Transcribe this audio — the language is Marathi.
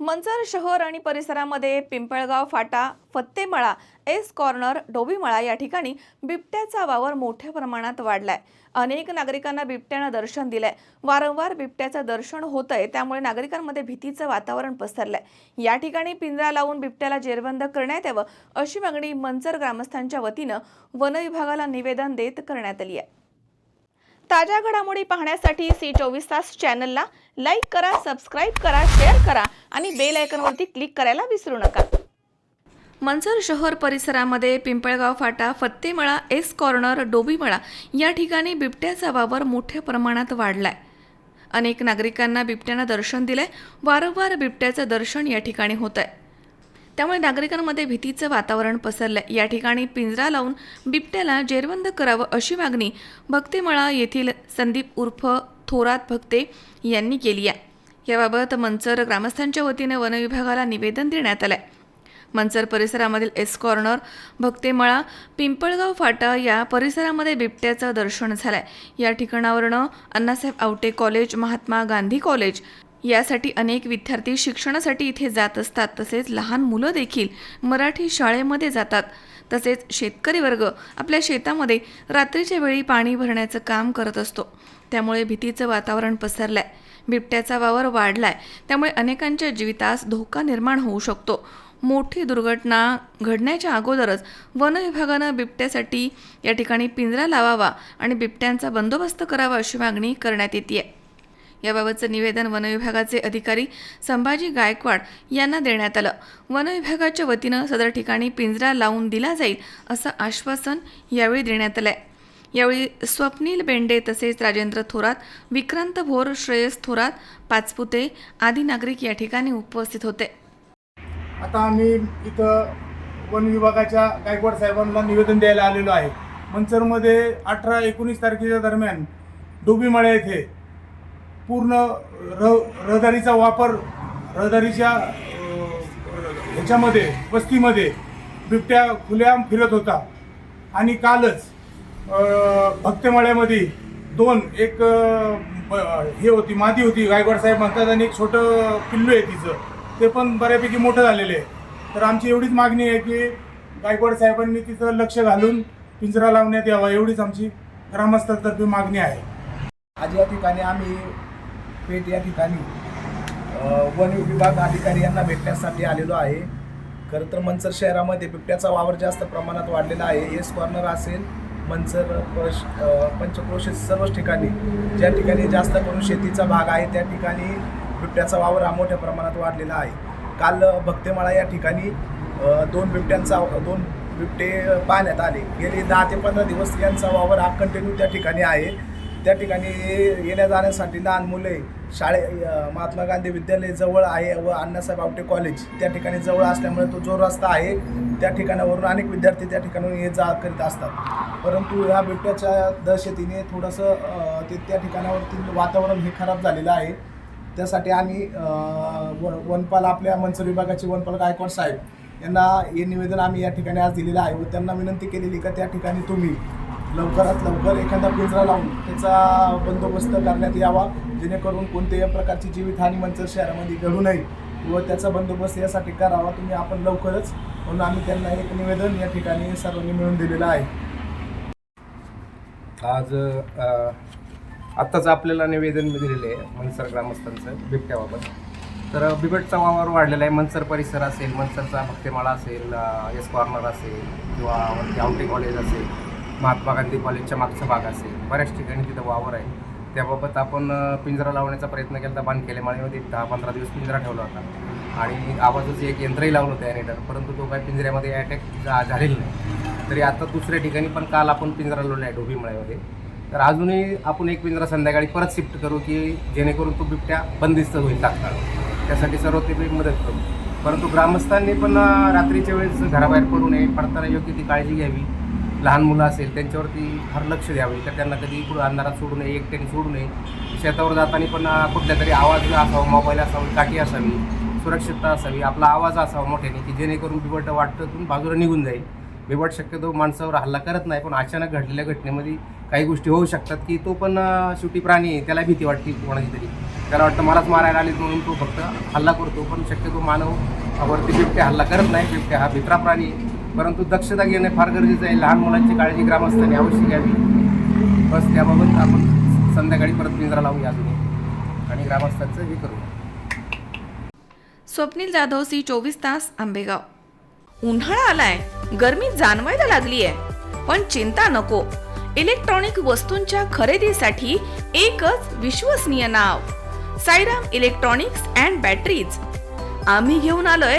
मंचर शहर आणि परिसरामध्ये पिंपळगाव फाटा फत्तेमळा एस कॉर्नर डोबीमळा या ठिकाणी बिबट्याचा वावर मोठ्या प्रमाणात वाढलाय. अनेक नागरिकांना बिबट्यानं दर्शन दिलंय. वारंवार बिबट्याचं दर्शन होतंय त्यामुळे नागरिकांमध्ये भीतीचं वातावरण पसरलंय. या ठिकाणी पिंजरा लावून बिबट्याला जेरबंद करण्यात यावं अशी मागणी मंचर ग्रामस्थांच्या वतीनं वनविभागाला निवेदन देत करण्यात आली आहे. ताज्या घडामोडी पाहण्यासाठी सी चोवीस तास चॅनलला लाईक करा सबस्क्राईब करा शेअर करा आणि बेल आयकॉनवरती क्लिक करायला विसरू नका. मंचर शहर परिसरामध्ये पिंपळगाव फाटा फत्तेमळा एस कॉर्नर डोबीमळा या ठिकाणी बिबट्याचा वावर मोठ्या प्रमाणात वाढलाय. अनेक नागरिकांना बिबट्यानं दर्शन दिलंय. वारंवार बिबट्याचं दर्शन या ठिकाणी होत आहे त्यामुळे नागरिकांमध्ये भीतीचं वातावरण पसरलं या ठिकाणी पिंजरा लावून बिबट्याला जेरबंद करावं अशी मागणी भक्तेमळा येथील संदीप उर्फ थोरात भक्ते यांनी केली आहे. याबाबत मंचर ग्रामस्थांच्या वतीने वनविभागाला निवेदन देण्यात आलंय. मंचर परिसरामधील एस कॉर्नर भक्तेमळा पिंपळगाव फाटा या परिसरामध्ये बिबट्याचं दर्शन झालंय. या ठिकाणावरनं अण्णासाहेब आवटे कॉलेज महात्मा गांधी कॉलेज यासाठी अनेक विद्यार्थी शिक्षणासाठी इथे जात असतात. तसेच लहान मुलं देखील मराठी शाळेमध्ये जातात. तसेच शेतकरी वर्ग आपल्या शेतामध्ये रात्रीच्या वेळी पाणी भरण्याचं काम करत असतो. त्यामुळे भीतीचं वातावरण पसरलंय. बिबट्याचा वावर वाढलाय. त्यामुळे अनेकांच्या जीवितास धोका निर्माण होऊ शकतो. मोठी दुर्घटना घडण्याच्या अगोदरच वन विभागानं बिबट्यासाठी या ठिकाणी पिंजरा लावावा आणि बिबट्यांचा बंदोबस्त करावा अशी मागणी करण्यात येते याबाबतचं निवेदन वनविभागाचे अधिकारी संभाजी गायकवाड यांना देण्यात आलं. वनविभागाच्या वतीनं सदर ठिकाणी पिंजरा लावून दिला जाईल असं आश्वासन यावेळी देण्यात आलं आहे यावेळी स्वप्नील बेंडे तसेच राजेंद्र थोरात विक्रांत भोर श्रेयस थोरात पाचपुते आदी नागरिक या ठिकाणी उपस्थित होते. आता आम्ही इथं वन विभागाच्या गायकवाड साहेबांना निवेदन द्यायला आलेलो आहे. मंचरमध्ये अठरा एकोणीस तारखेच्या दरम्यान डोबीमाळ्या येथे पूर्ण रहदारीचा वापर रहदारीच्या ह्याच्यामध्ये वस्तीमध्ये बिबट्या खुल्याम फिरत होता. आणि कालच अं, भक्तमाळ्यामध्ये दोन एक ब- हे होती मादी होती गायकवाड साहेब म्हणतात आणि एक छोटं पिल्लू आहे तिचं. ते पण बऱ्यापैकी मोठं झालेलं आहे. तर आमची एवढीच मागणी आहे की गायकवाड साहेबांनी तिचं लक्ष घालून पिंजरा लावण्यात यावा एवढीच आमची ग्रामस्थातर्फे मागणी आहे. आज या ठिकाणी आम्ही पेठ या ठिकाणी वन विभाग अधिकारी यांना भेटण्यासाठी आलेलो आहे. खरं तर मंचर शहरामध्ये बिबट्याचा वावर जास्त प्रमाणात वाढलेला आहे. एस कॉर्नर असेल मंचर पश अ, सर्वच ठिकाणी ज्या ठिकाणी जास्त करून शेतीचा भाग आहे त्या ठिकाणी बिबट्याचा वावर हा मोठ्या प्रमाणात वाढलेला आहे. काल भक्तेमाळा या ठिकाणी दोन बिबट्यांचा दोन बिबटे पाहण्यात आले. गेले दहा ते पंधरा दिवस यांचा वावर हा कंटिन्यू त्या ठिकाणी आहे. त्या ठिकाणी येण्या जाण्यासाठी लहान मुले शाळे महात्मा गांधी विद्यालय जवळ आहे व अण्णासाहेब आवटे कॉलेज त्या ठिकाणी जवळ असल्यामुळे तो जो रस्ता आहे त्या ठिकाणावरून अनेक विद्यार्थी त्या ठिकाणावरून ये जा करीत असतात. परंतु ह्या बिबट्याच्या दहशतीने थोडंसं ते त्या ठिकाणावरती वातावरण हे खराब झालेलं आहे. त्यासाठी आम्ही व वनपाल आपल्या मनसर विभागाचे वनपाल गायकवाड साहेब यांना हे निवेदन आम्ही या ठिकाणी आज दिलेलं आहे व त्यांना विनंती केलेली का त्या ठिकाणी तुम्ही लवकरात लवकर एखादा पिंजरा लावून त्याचा बंदोबस्त करण्यात यावा जेणेकरून कोणत्याही प्रकारची जीवितहानी मंचर शहरामध्ये घडू नये. व त्याचा बंदोबस्त यासाठी करावा तुम्ही आपण लवकरच म्हणून आम्ही त्यांना एक निवेदन या ठिकाणी सर्वांनी मिळून दिलेलं आहे. आज आत्ताच आपल्याला निवेदन दिलेलं आहे मनसर ग्रामस्थांचं बिबट्याबाबत. तर बिबटचा वावर वाढलेला आहे. मनसर परिसर असेल मनसरचा भक्तेमाळा असेल एस कॉर्नर असेल किंवा वरती आवटे कॉलेज असेल महात्मा गांधी कॉलेजच्या मागचा भाग असेल. बऱ्याच ठिकाणी तिथं वावर आहे. त्याबाबत आपण पिंजरा लावण्याचा प्रयत्न केला होता बांधकेले माळीमध्ये दहा पंधरा दिवस पिंजरा ठेवला होता. आणि आवाजाचं एक यंत्रही लावलं होतं ॲनेटर परंतु तो काही पिंजऱ्यामध्ये अटॅक झालेला नाही. तरी आता दुसऱ्या ठिकाणी पण काल आपण पिंजरा लावला आहे डोबीमळ्यामध्ये तर अजूनही आपण एक पिंजरा संध्याकाळी परत शिफ्ट करू की जेणेकरून तो बिबट्या बंदिस्त होईल तात्काळ. त्यासाठी सर्व ते मी मदत करू. परंतु ग्रामस्थांनी पण रात्रीच्या वेळेस घराबाहेर पडू नये. पडताना योग्य ती काळजी घ्यावी. लहान मुलं असेल त्यांच्यावरती फार लक्ष द्यावे तर त्यांना कधी कुठं अंधारात सोडू नये एकट्याने सोडू नये. शेतावर जाताना पण कुठल्या तरी आवाज असावा मोबाईल असावा काठी असावी सुरक्षितता असावी आपला आवाज असावा मोठ्याने की जेणेकरून बिबट वाटतं बाजूला निघून जाईल. बिबट शक्यतो माणसावर हल्ला करत नाही पण अचानक घडलेल्या घटनेमध्ये काही गोष्टी होऊ शकतात की तो पण शेवटी प्राणी आहे त्याला भीती वाटते कोणाची तरी त्याला वाटतं मलाच मारायला आली म्हणून तो फक्त हल्ला करतो पण शक्यतो मानव वरती बिबट्या हल्ला करत नाही बिबट्या हा भित्रा प्राणी आहे. परंतु दक्षता घेणे फार गरजेचं आहे. लहान मुलांची काळजी ग्रामस्थांनी अवश्य घ्यावी. बस त्याबाबत आपण संध्याकाळी परत पिंजरा लावूया अजून आणि ग्रामस्थांचं हे करूया. स्वप्नील जाधव सी चोवीस तास आंबेगाव. उन्हाळा आलाय. गर्मी जाणवायला लागली आहे. पण चिंता नको. इलेक्ट्रॉनिक वस्तूंच्या खरेदीसाठी एकच विश्वसनीय नाव. Sairam electronics and batteries. आम्ही घेऊन आलोय